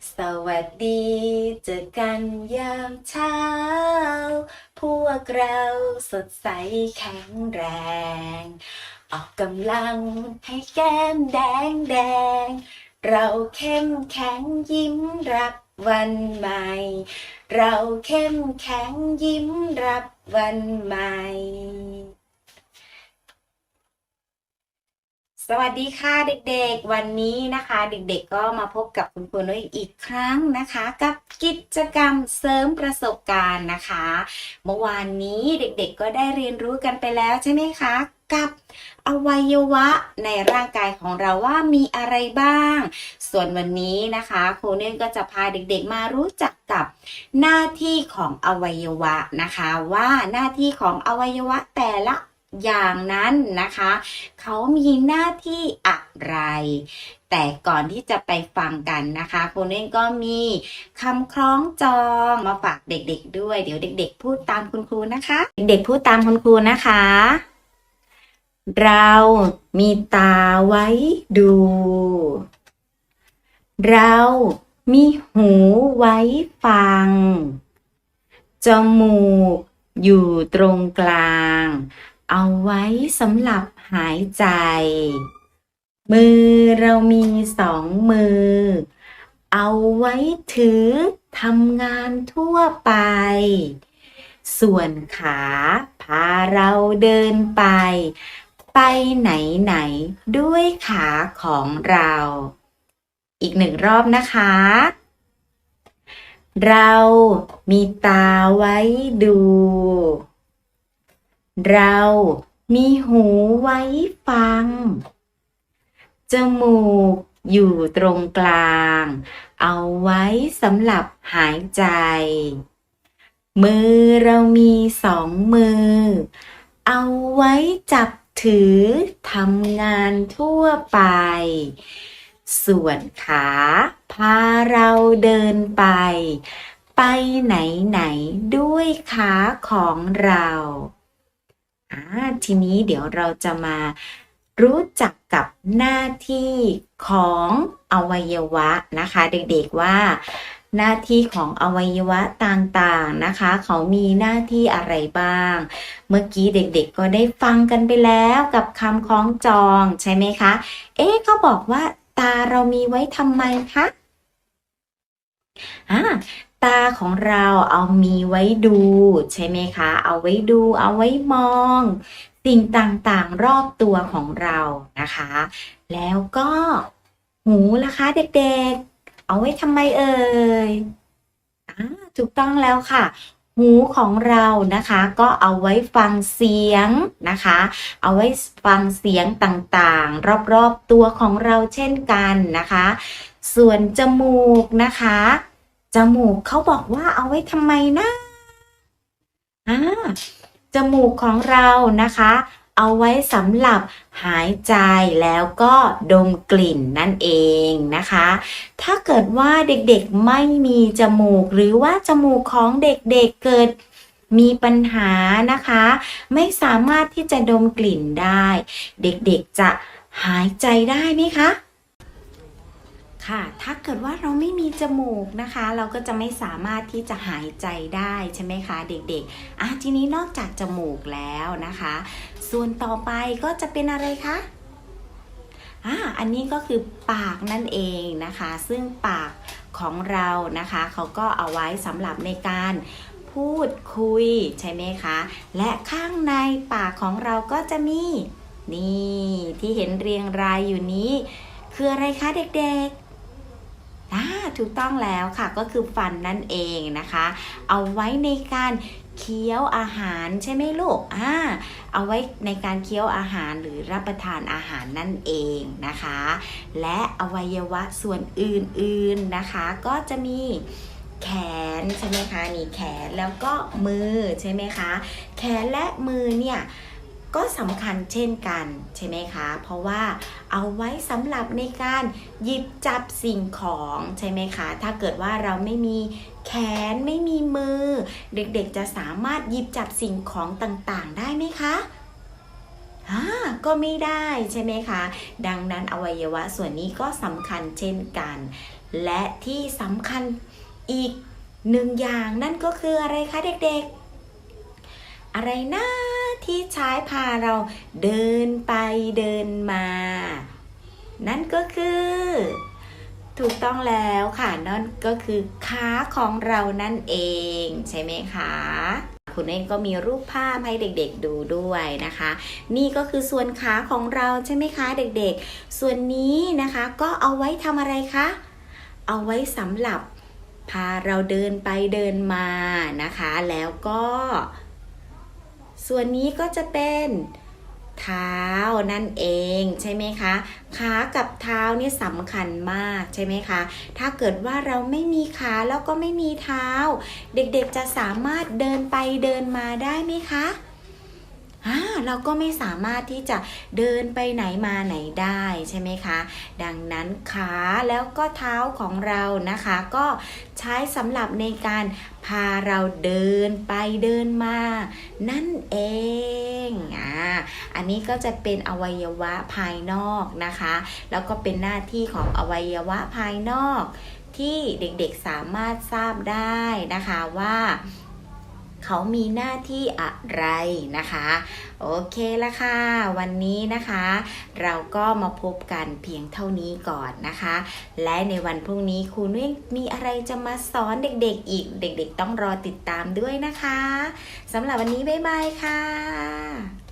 สวัสดีเจอกันยามเช้า พวกเราสดใสแข็งแรง ออกกำลังให้แก้มแดงแดง เราเข้มแข็งยิ้มรับวันใหม่ เราเข้มแข็งยิ้มรับวันใหม่ สวัสดีค่ะเด็กๆ วันนี้นะคะ เด็กๆก็มาพบกับคุณครูนุ้ยอีกครั้งนะคะ กับกิจกรรมเสริมประสบการณ์นะคะ เมื่อวานนี้เด็กๆ ก็ได้เรียนรู้กันไปแล้วใช่ไหมคะ กับอวัยวะในร่างกายของเราว่ามีอะไรบ้าง ส่วนวันนี้นะคะครูนุ้ยก็จะพาเด็กๆ มารู้จักกับหน้าที่ของอวัยวะนะคะ ว่าหน้าที่ของอวัยวะแต่ละ อย่างนั้นนะคะ เขามีหน้าที่อะไร แต่ก่อนที่จะไปฟังกันนะคะคุณเองก็มีคำคล้องจองมาฝากเด็กๆด้วย เดี๋ยวเด็ก ๆ พูดตามคุณครูนะคะ เด็กๆพูดตามคุณครูนะคะ เรามีตาไว้ดู เรามีหูไว้ฟัง จมูกอยู่ตรงกลาง เอาไว้สำหรับหายใจ มือเรามีสองมือ เอาไว้ถือทำงานทั่วไป ส่วนขาพาเราเดินไป ไปไหนไหนด้วยขาของเรา อีกหนึ่งรอบนะคะ เรามีตาไว้ดู เรามีหูไว้ฟัง จมูกอยู่ตรงกลาง เอาไว้สำหรับหายใจ มือเรามีสองมือ เอาไว้จับถือทำงานทั่วไป ส่วนขาพาเราเดินไป ไปไหนไหนด้วยขาของเรา อ่าทีนี้เดี๋ยวเราจะมารู้จักกับหน้าที่ของอวัยวะนะคะ เด็กๆว่าหน้าที่ของอวัยวะต่างๆนะคะ เขามีหน้าที่อะไรบ้าง เมื่อกี้เด็กๆก็ได้ฟังกันไปแล้วกับคำคล้องจองใช่ไหมคะ เอ๊ะเขาบอกว่าตาเรามีไว้ทำไมคะอ่า ตาของเราเอามีไว้ดู ใช่ไหมคะ เอาไว้ดู เอาไว้มอง สิ่งต่างๆรอบตัวของเรานะคะ แล้วก็หูล่ะคะเด็กๆ เอาไว้ทำไมเอ่ยอถูกต้องแล้วค่ะ หูของเรานะคะก็เอาไว้ฟังเสียงนะคะ เอาไว้ฟังเสียงต่างๆ รอบๆตัวของเราเช่นกันนะคะ ส่วนจมูกนะคะ จมูกเขาบอกว่าเอาไว้ทำไมนะอ่าจมูกของเรานะคะ เอาไว้สำหรับหายใจแล้วก็ดมกลิ่นนั่นเองนะคะ ถ้าเกิดว่าเด็กๆไม่มีจมูก หรือว่าจมูกของเด็กๆเกิดมีปัญหานะคะ ไม่สามารถที่จะดมกลิ่นได้ เด็กๆจะหายใจได้ไหมคะ ค่ะ ถ้าเกิดว่าเราไม่มีจมูกนะคะ เราก็จะไม่สามารถที่จะหายใจได้ใช่ไหมคะ เด็กๆ อะทีนี้นอกจากจมูกแล้วนะคะ ส่วนต่อไปก็จะเป็นอะไรคะอ่าอันนี้ก็คือปากนั่นเองนะคะ ซึ่งปากของเรานะคะ เขาก็เอาไว้สำหรับในการพูดคุยใช่ไหมคะ และข้างในปากของเราก็จะมีนี่ที่เห็นเรียงรายอยู่นี้ คืออะไรคะเด็กๆ อ่าถูกต้องแล้วค่ะก็คือฟันนั่นเองนะคะ เอาไว้ในการเคี้ยวอาหารใช่ไหมลูกอ่าเอาไว้ในการเคี้ยวอาหารหรือรับประทานอาหารนั่นเองนะคะ และอวัยวะส่วนอื่นๆนะคะ ก็จะมีแขนใช่ไหมคะนี่แขนแล้วก็มือใช่ไหมคะ แขนและมือเนี่ย ก็สำคัญเช่นกันใช่ไหมคะ เพราะว่าเอาไว้สำหรับในการหยิบจับสิ่งของใช่ไหมคะ ถ้าเกิดว่าเราไม่มีแขนไม่มีมือ เด็กๆจะสามารถหยิบจับสิ่งของต่างๆ ได้ไหมคะอ่าก็ไม่ได้ใช่ไหมคะ ดังนั้นอวัยวะส่วนนี้ก็สำคัญเช่นกัน และที่สำคัญอีกหนึ่งอย่างนั่นก็คืออะไรคะเด็กๆ อะไรนะ ที่ใช้พาเราเดินไปเดินมา นั่นก็คือ ถูกต้องแล้วค่ะ นั่นก็คือขาของเรานั่นเองใช่ไหมคะคุณเองก็มีรูปภาพให้เด็กๆดูด้วยนะคะ นี่ก็คือส่วนขาของเราใช่ไหมคะเด็กๆ ส่วนนี้นะคะก็เอาไว้ทำอะไรคะ เอาไว้สำหรับพาเราเดินไปเดินมานะคะ แล้วก็ ส่วนนี้ก็จะเป็นเท้านั่นเองใช่ไหมคะขากับเท้านี่สำคัญมากใช่ไหมคะ ถ้าเกิดว่าเราไม่มีขาแล้วก็ไม่มีเท้า เด็กๆจะสามารถเดินไปเดินมาได้ไหมคะ อ่าเราก็ไม่สามารถที่จะเดินไปไหนมาไหนได้ใช่ไหมคะ ดังนั้นขาแล้วก็เท้าของเรานะคะ ก็ใช้สำหรับในการพาเราเดินไปเดินมา นั่นเองอ่าอันนี้ก็จะเป็นอวัยวะภายนอกนะคะ แล้วก็เป็นหน้าที่ของอวัยวะภายนอก ที่เด็กๆสามารถทราบได้นะคะว่า เขามีหน้าที่อะไรนะคะ โอเคละค่ะ วันนี้นะคะ เราก็มาพบกันเพียงเท่านี้ก่อนนะคะ และในวันพรุ่งนี้ครูนุ้ยมีอะไรจะมาสอนเด็กๆอีก เด็กๆ ต้องรอติดตามด้วยนะคะสำหรับวันนี้บ๊ายบายค่ะ